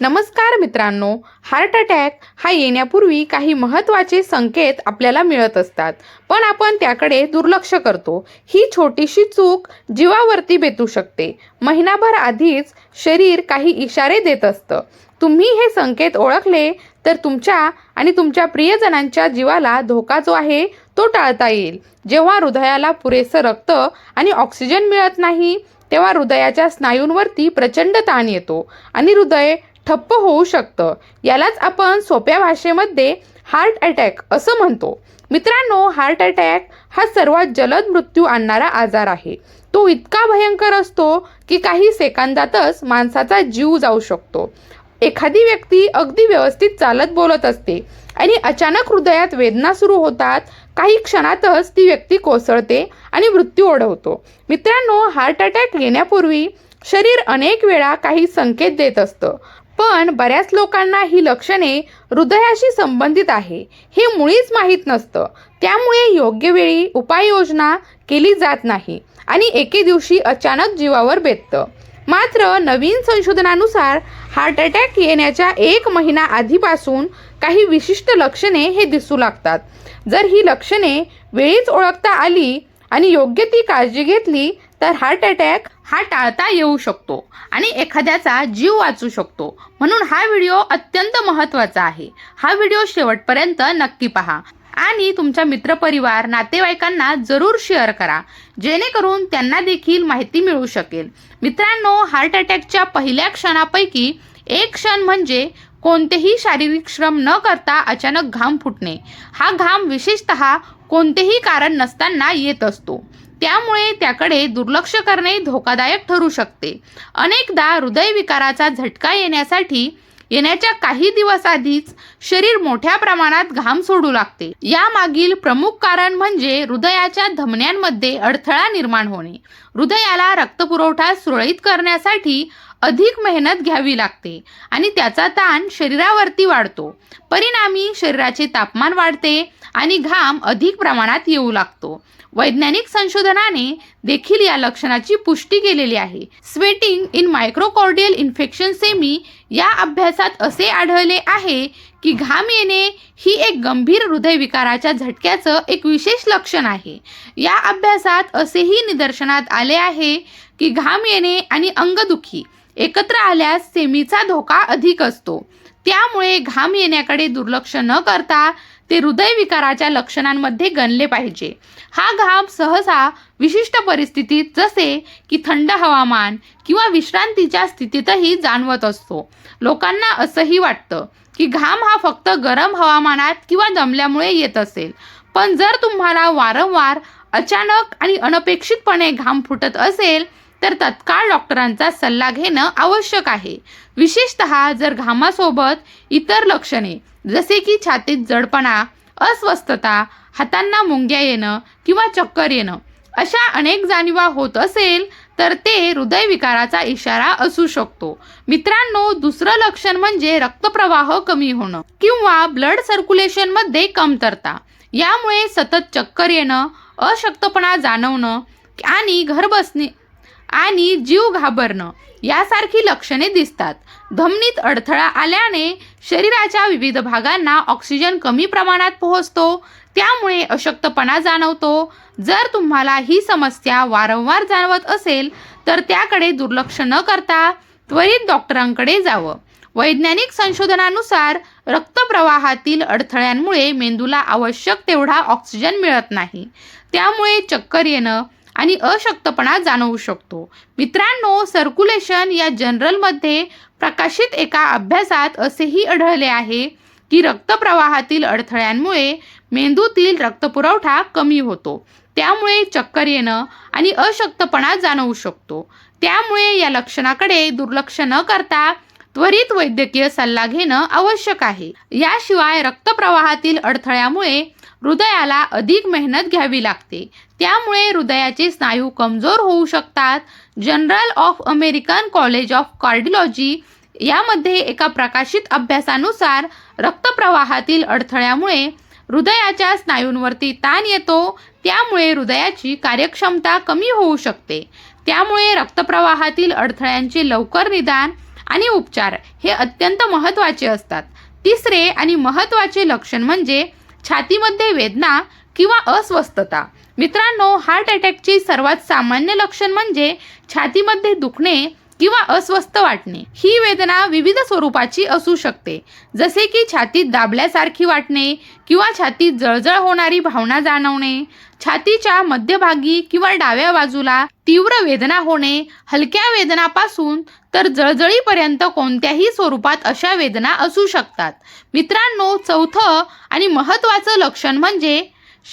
नमस्कार मित्रांनो heart attack हा येण्यापूर्वी काही महत्त्वाचे संकेत आपल्याला मिळत असतात. पण आपण त्याकडे दुर्लक्ष करतो. ही छोटीशी चूक जीवावरती बेतू शकते. महिनाभर आधीच शरीर काही इशारे देत असतं. तुम्ही हे संकेत ओळखले तर तुमच्या आणि तुमच्या प्रियजनांच्या जीवाला धोका जो आहे तो टाळता येईल. जेव्हा हृदयाला पुरेसं रक्त आणि ऑक्सिजन मिळत नाही तेव्हा हृदयाच्या स्नायूंवरती प्रचंड ताण येतो आणि हृदय ठप्प होऊ शकतं. यालाच आपण सोप्या भाषेमध्ये हार्ट अटॅक असं म्हणतो. मित्रांनो हार्ट अटॅक हा सर्वात जलद मृत्यू आणणारा आजार आहे. तो इतका भयंकर असतो की काही सेकंदातच माणसाचा जीव जाऊ शकतो. एखादी व्यक्ती अगदी व्यवस्थित चालत बोलत असते आणि अचानक हृदयात वेदना सुरू होतात. काही क्षणातच ती व्यक्ती कोसळते आणि मृत्यू ओढवतो. मित्रांनो हार्ट अटॅक येण्यापूर्वी शरीर अनेक वेळा काही संकेत देत असतं. पण बऱ्याच लोकांना ही लक्षणे हृदयाशी संबंधित आहे. हे मुळीच माहीत नसतं. त्यामुळे योग्य वेळी उपाययोजना केली जात नाही आणि एके दिवशी अचानक जीवावर बेततं. मात्र नवीन संशोधनानुसार हार्ट अटॅक येण्याच्या एक महिना आधीपासून काही विशिष्ट लक्षणे हे दिसू लागतात. जर ही लक्षणे वेळीच ओळखता आली आणि योग्य ती काळजी घेतली तर हार्ट अटॅक हा टाळता येऊ शकतो आणि एखाद्याचा जीव वाचू शकतो. म्हणून हा व्हिडिओ अत्यंत महत्त्वाचा आहे. हा व्हिडिओ शेवटपर्यंत नक्की पहा. आणि तुमच्या मित्रपरिवार नातेवाईकांना जरूर शेअर करा. जेणेकरून त्यांना देखील माहिती मिळू शकेल. मित्रांनो हार्ट अटॅकच्या पहिल्या क्षणापैकी एक क्षण म्हणजे कोणतेही शारीरिक श्रम न करता अचानक घाम फुटणे. हा घाम विशेषतः कोणतेही कारण नसताना येत असतो. त्यामुळे त्याकडे दुर्लक्ष करणे धोकादायक ठरू शकते. अनेकदा हृदयविकाराचा झटका येण्यासाठी येण्याच्या काही दिवस आधीच शरीर मोठ्या प्रमाणात घाम सोडू लागते. यामागील प्रमुख कारण म्हणजे हृदयाच्या धमन्यांमध्ये अडथळा निर्माण होणे. हृदयाला रक्तपुरवठा सुरळीत करण्यासाठी अधिक मेहनत घ्यावी लागते आणि त्याचा ताण शरीरावरती वाढतो. परिणामी शरीराचे तापमान वाढते आणि घाम अधिक प्रमाणात येऊ लागतो. वैज्ञानिक संशोधनाने देखील या लक्षणाची पुष्टी केलेली आहे. स्वेटिंग इन मायक्रोकॉर्डियल इन्फेक्शन सेमी या अभ्यासात असे आढळले आहे की घाम येणे ही एक गंभीर हृदयविकाराच्या झटक्याचं एक विशेष लक्षण आहे. या अभ्यासात असेही निदर्शनात आले आहे की घाम येणे आणि अंगदुखी एकत्र आल्यास सेमीचा धोका अधिक असतो. त्यामुळे घाम येण्याकडे दुर्लक्ष न करता ते हृदयविकाराच्या लक्षणांमध्ये गणले पाहिजे. हा घाम सहसा विशिष्ट परिस्थितीत जसे की थंड हवामान किंवा विश्रांतीच्या स्थितीतही जाणवत असतो. लोकांना असंही वाटतं की घाम हा फक्त गरम हवामानात किंवा दमल्यामुळे येत असेल. पण जर तुम्हाला वारंवार अचानक आणि अनपेक्षितपणे घाम फुटत असेल तर तत्काळ डॉक्टरांचा सल्ला घेणं आवश्यक आहे. विशेषत जर घामासोबत इतर लक्षणे जसे की छातीत जडपणा अस्वस्थता हातांना मुंग्या येणं किंवा चक्कर येणं अशा अनेक जाणीवा होत असेल तर ते हृदयविकाराचा इशारा असू शकतो. मित्रांनो दुसरं लक्षण म्हणजे रक्तप्रवाह कमी होणं किंवा ब्लड सर्क्युलेशनमध्ये कमतरता. यामुळे सतत चक्कर येणं अशक्तपणा जाणवणं आणि घर बसणे आणि जीव घाबरणं यासारखी लक्षणे दिसतात. धमनीत अडथळा आल्याने शरीराच्या विविध भागांना ऑक्सिजन कमी प्रमाणात पोहोचतो. त्यामुळे अशक्तपणा जाणवतो. जर तुम्हाला ही समस्या वारंवार जाणवत असेल तर त्याकडे दुर्लक्ष न करता त्वरित डॉक्टरांकडे जावं. वैज्ञानिक संशोधनानुसार रक्तप्रवाहातील अडथळ्यांमुळे मेंदूला आवश्यक तेवढा ऑक्सिजन मिळत नाही. त्यामुळे चक्कर येणं आणि अशक्तपणा जाणवू शकतो. मित्रांनो सर्क्युलेशन या जनरलमध्ये प्रकाशित एका अभ्यासात असेही आढळले आहे की रक्तप्रवाहातील अडथळ्यांमुळे मेंदूतील रक्तपुरवठा कमी होतो. त्यामुळे चक्कर येणं आणि अशक्तपणा जाणवू शकतो. त्यामुळे या लक्षणाकडे दुर्लक्ष न करता त्वरित वैद्यकीय सल्ला घेणं आवश्यक आहे. याशिवाय रक्तप्रवाहातील अडथळ्यामुळे हृदयाला अधिक मेहनत घ्यावी लागते. त्यामुळे हृदयाचे स्नायू कमजोर होऊ शकतात. Journal of American college of cardiology यामध्ये एका प्रकाशित अभ्यासानुसार रक्तप्रवाहातील अडथळ्यामुळे हृदयाच्या स्नायूंवरती ताण येतो. त्यामुळे हृदयाची कार्यक्षमता कमी होऊ शकते. त्यामुळे रक्तप्रवाहातील अडथळ्यांचे लवकर निदान आणि उपचार हे अत्यंत महत्त्वाचे असतात. तिसरे आणि महत्त्वाचे लक्षण म्हणजे छातीमध्ये वेदना किंवा अस्वस्थता. मित्रांनो हार्ट अटॅकची सर्वात सामान्य लक्षण म्हणजे छातीमध्ये दुखणे किंवा अस्वस्थ वाटणे. ही वेदना विविध स्वरूपाची असू शकते. जसे की छातीत दाबल्यासारखी वाटणे किंवा छातीत जळजळ होणारी भावना जाणवणे छातीच्या मध्यभागी किंवा डाव्या बाजूला तीव्र वेदना होणे हलक्या वेदनापासून तर जळजळीपर्यंत कोणत्याही स्वरूपात अशा वेदना असू शकतात. मित्रांनो चौथं आणि महत्त्वाचं लक्षण म्हणजे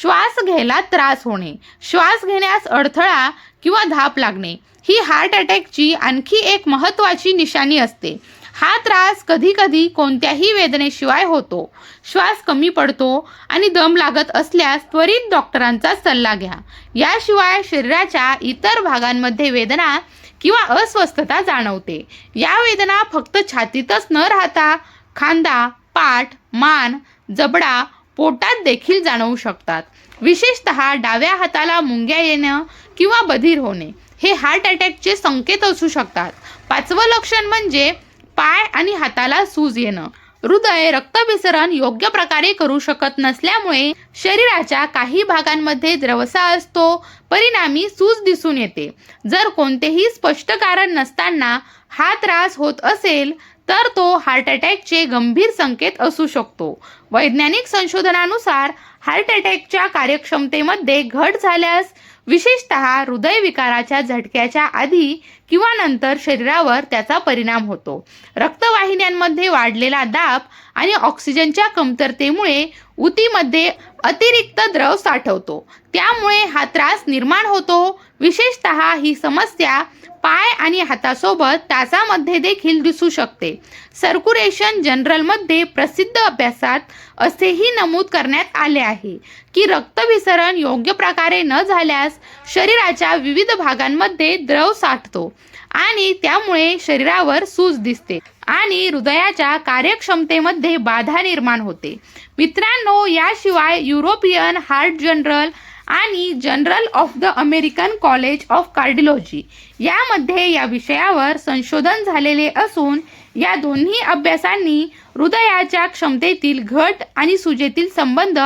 श्वास घ्यायला त्रास होणे. श्वास घेण्यास अडथळा किंवा धाप लागणे. ही हार्ट अटॅकची आणखी एक महत्त्वाची निशाणी असते. हा त्रास कधीकधी कोणत्याही वेदनेशिवाय होतो. श्वास कमी पडतो आणि दम लागत असल्यास त्वरित डॉक्टरांचा सल्ला घ्या. याशिवाय शरीराच्या इतर भागांमध्ये वेदना किंवा अस्वस्थता जाणवते. या वेदना फक्त छातीतच न राहता खांदा पाठ मान जबडा पोटात देखील जाणवू शकतात. विशेषत डाव्या हाताला मुंग्या येणं किंवा बधीर होणे हे हार्ट अटॅकचे संकेत असू शकतात. पाचवं लक्षण म्हणजे पाय आणि हाताला सूज येणं. हृदय रक्तभिसरण योग्य प्रकारे करू शकत नसल्यामुळे शरीराच्या काही भागांमध्ये द्रवसा असतो. परिणामी सूज दिसून येते. जर कोणतेही स्पष्ट कारण नसताना हा त्रास होत असेल तर तो हार्ट अटॅकचे गंभीर संकेत असू शकतो. वैज्ञानिक संशोधनानुसार हार्ट अटॅकच्या कार्यक्षमतेमध्ये घट झाल्यास विशेषतः हृदयविकाराच्या झटक्याच्या आधी किंवा नंतर शरीरावर त्याचा परिणाम होतो. रक्तवाहिन्यांमध्ये वाढलेला दाब आणि ऑक्सिजनच्या कमतरतेमुळे उतीमध्ये अतिरिक्त द्रव साठवतो. त्यामुळे हा त्रास निर्माण होतो. विशेषतः ही समस्या पाय आणि हातासोबत तासामध्ये देखील दिसू शकते. सर्क्युलेशन जनरलमध्ये प्रसिद्ध अभ्यासात असेही नमूद करण्यात आले आहे. की रक्तविसरण योग्य प्रकारे न झाल्यास शरीराच्या विविध भागांमध्ये द्रव साठतो आणि त्यामुळे शरीरावर सूज दिसते आणि हृदयाच्या कार्यक्षमतेमध्ये बाधा निर्माण होते. मित्रांनो याशिवाय युरोपियन हार्ट जनरल आणि journal of the American college of cardiology यामध्ये या विषयावर संशोधन झालेले असून या दोन्ही अभ्यासांनी हृदयाच्या क्षमतेतील घट आणि सुजेतील संबंध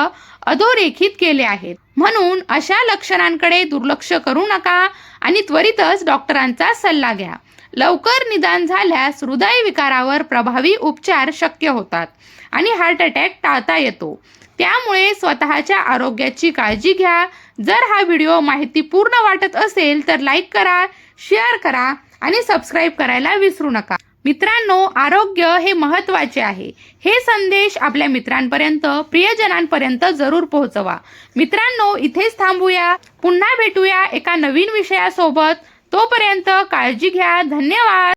अधोरेखित केले आहेत. म्हणून अशा लक्षणांकडे दुर्लक्ष करू नका आणि त्वरितच डॉक्टरांचा सल्ला घ्या. लवकर निदान झाल्यास हृदय विकारावर प्रभावी उपचार शक्य होतात आणि हार्ट अटॅक टाळता येतो. त्यामुळे स्वतःच्या आरोग्याची काळजी घ्या. जर हा व्हिडिओ माहितीपूर्ण वाटत असेल तर लाईक करा शेअर करा आणि सबस्क्राईब करायला विसरू नका. मित्रांनो आरोग्य हे महत्त्वाचे आहे. हे संदेश आपल्या मित्रांपर्यंत प्रियजनांपर्यंत जरूर पोहोचवा. मित्रांनो इथेच थांबूया. पुन्हा भेटूया एका नवीन विषयासोबत. तोपर्यंत काळजी घ्या. धन्यवाद.